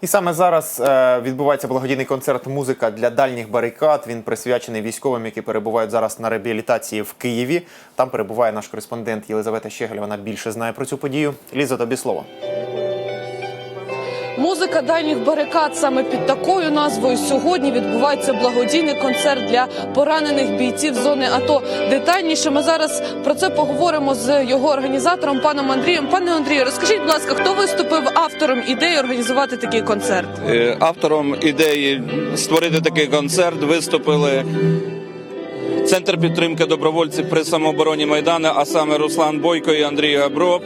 І саме зараз е, відбувається благодійний концерт Музика для дальніх барикад. Він присвячений військовим, які перебувають зараз на реабілітації в Києві. Там перебуває наш кореспондент Єлизавета Щегель. Вона більше знає про цю подію. Ліза, тобі слово. Музика дальніх барикад саме під такою назвою сьогодні відбувається благодійний концерт для поранених бійців зони АТО. Детальніше ми зараз про це поговоримо з його організатором, паном Андрієм. Пане Андрію, розкажіть, будь ласка, хто виступив автором ідеї організувати такий концерт? Е, Автором ідеї створити такий концерт виступили Центр підтримки добровольців при самообороні Майдану, а саме Руслан Бойко і Андрій Габров.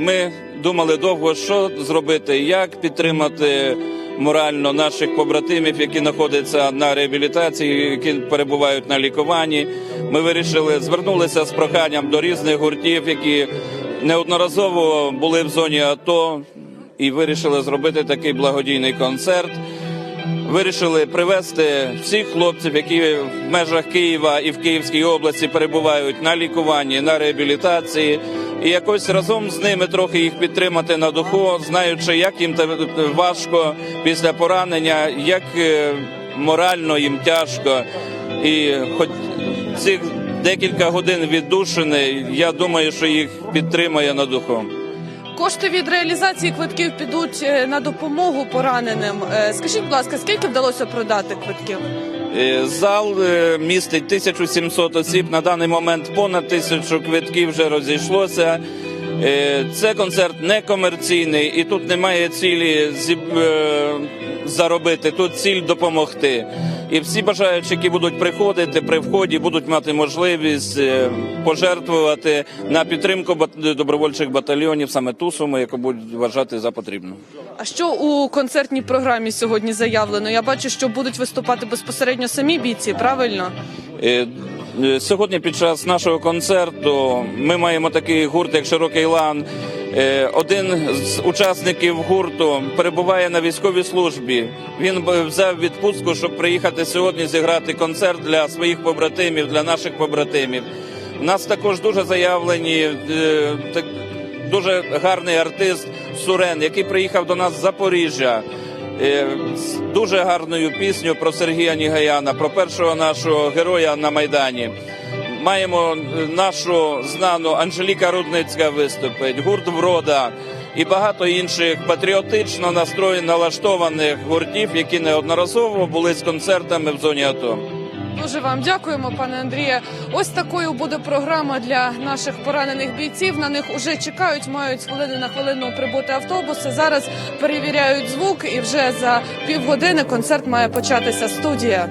Ми думали довго, що зробити, як підтримати морально наших побратимів, які знаходяться на реабілітації, які перебувають на лікуванні. Ми вирішили звернулися з проханням до різних гуртів, які неодноразово були в зоні АТО, і вирішили зробити такий благодійний концерт. Вирішили привезти всіх хлопців, які в межах Києва і в Київській області перебувають на лікуванні, на реабілітації, і якось разом з ними трохи їх підтримати на духу, знаючи, як їм важко після поранення, як е, морально їм тяжко. І хоч цих декілька годин віддушини, я думаю, що їх підтримає на духу. Кошти від реалізації квитків підуть е, на допомогу пораненим. Е, Скажіть, будь ласка, скільки вдалося продати квитків? Е, Зал е, містить 1700 осіб. На даний момент понад тисячу квитків вже розійшлося. Е, Це концерт не комерційний, і тут немає цілі е, заробити. Тут ціль допомогти. І всі бажаючі, які будуть приходити при вході, будуть мати можливість е, пожертвувати на підтримку добровольчих батальйонів саме ту суму, яку будуть вважати за потрібну. А що у концертній програмі сьогодні заявлено? Я бачу, що будуть виступати безпосередньо самі бійці, правильно? Е, Сьогодні під час нашого концерту ми маємо такий гурт, як Широкий лан. Е, Один з учасників гурту перебуває на військовій службі. Він взяв відпустку, щоб приїхати сьогодні зіграти концерт для своїх побратимів, для наших побратимів. У нас також дуже заявлені е, дуже гарний артист Сурен, який приїхав до нас з Запоріжжя дуже гарною пісню про Сергія Нігаяна, про першого нашого героя на Майдані. Маємо е, нашу знану Анжеліка Рудницька виступить, гурт Врода і багато інших патріотично настроєн налаштованих гуртів, які неодноразово були з концертами в зоні АТО. Дуже вам дякуємо, пане Андріє. Ось такою буде програма для наших поранених бійців. На них уже чекають, мають хвилини на хвилину прибути автобуси. Зараз перевіряють звук, і вже за півгодини концерт має початися. Студія.